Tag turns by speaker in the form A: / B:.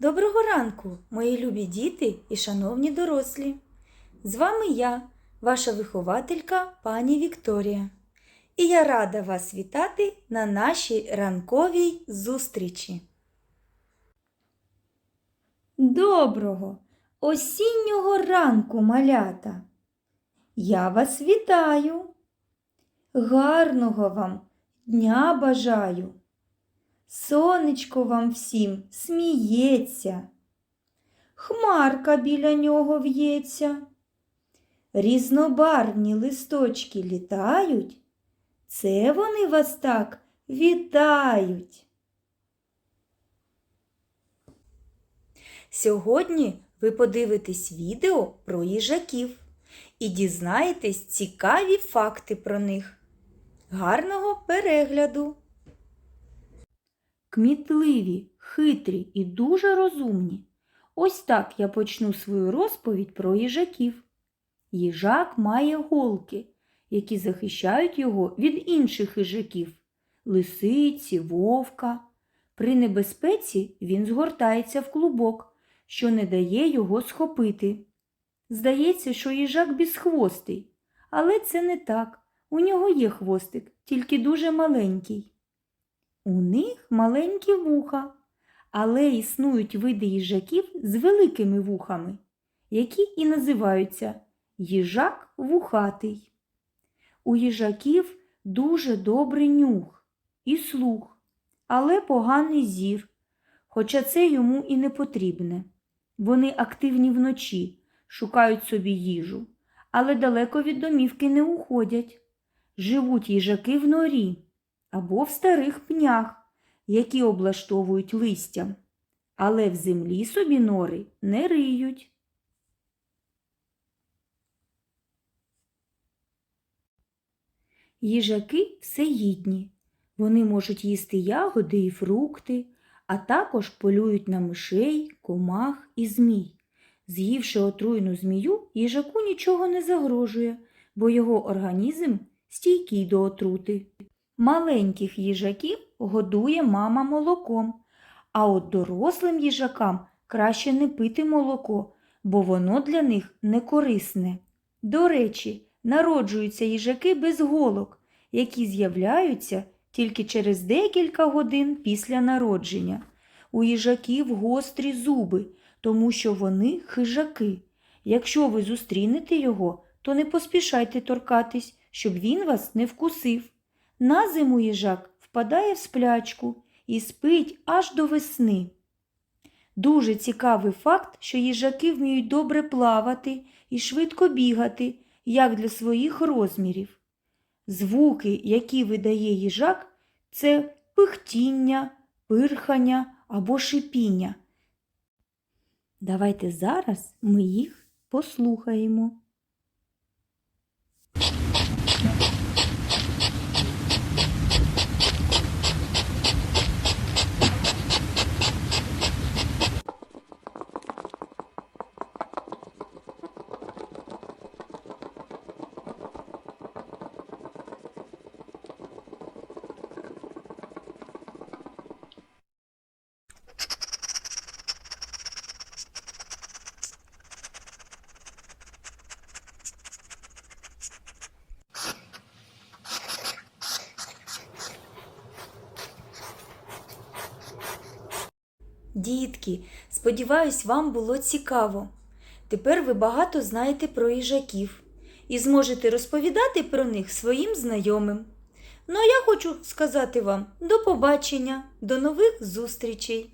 A: Доброго ранку, мої любі діти і шановні дорослі. З вами я, ваша вихователька пані Вікторія. І я рада вас вітати на нашій ранковій зустрічі. Доброго осіннього ранку, малята! Я вас вітаю. Гарного вам дня бажаю. Сонечко вам всім сміється, хмарка біля нього в'ється, різнобарвні листочки літають, це вони вас так вітають. Сьогодні ви подивитесь відео про їжаків і дізнаєтесь цікаві факти про них. Гарного перегляду! Кмітливі, хитрі і дуже розумні. Ось так я почну свою розповідь про їжаків. Їжак має голки, які захищають його від інших їжаків лисиці, вовка. При небезпеці він згортається в клубок, що не дає його схопити. Здається, що їжак безхвостий, але це не так. У нього є хвостик, тільки дуже маленький. У них маленькі вуха, але існують види їжаків з великими вухами, які і називаються їжак вухатий. У їжаків дуже добрий нюх і слух, але поганий зір, хоча це йому і не потрібне. Вони активні вночі, шукають собі їжу, але далеко від домівки не уходять. Живуть їжаки в норі або в старих пнях, які облаштовують листям, але в землі собі нори не риють. Їжаки всеїдні. Вони можуть їсти ягоди і фрукти, а також полюють на мишей, комах і змій. З'ївши отруйну змію, їжаку нічого не загрожує, бо його організм стійкий до отрути. Маленьких їжаків годує мама молоком, а от дорослим їжакам краще не пити молоко, бо воно для них не корисне. До речі, народжуються їжаки без голок, які з'являються тільки через декілька годин після народження. У їжаків гострі зуби, тому що вони хижаки. Якщо ви зустрінете його, то не поспішайте торкатись, щоб він вас не вкусив. На зиму їжак впадає в сплячку і спить аж до весни. Дуже цікавий факт, що їжаки вміють добре плавати і швидко бігати, як для своїх розмірів. Звуки, які видає їжак, це пихтіння, пирхання або шипіння. Давайте зараз ми їх послухаємо. Дітки, сподіваюсь, вам було цікаво. Тепер ви багато знаєте про їжаків і зможете розповідати про них своїм знайомим. Ну а я хочу сказати вам до побачення, до нових зустрічей!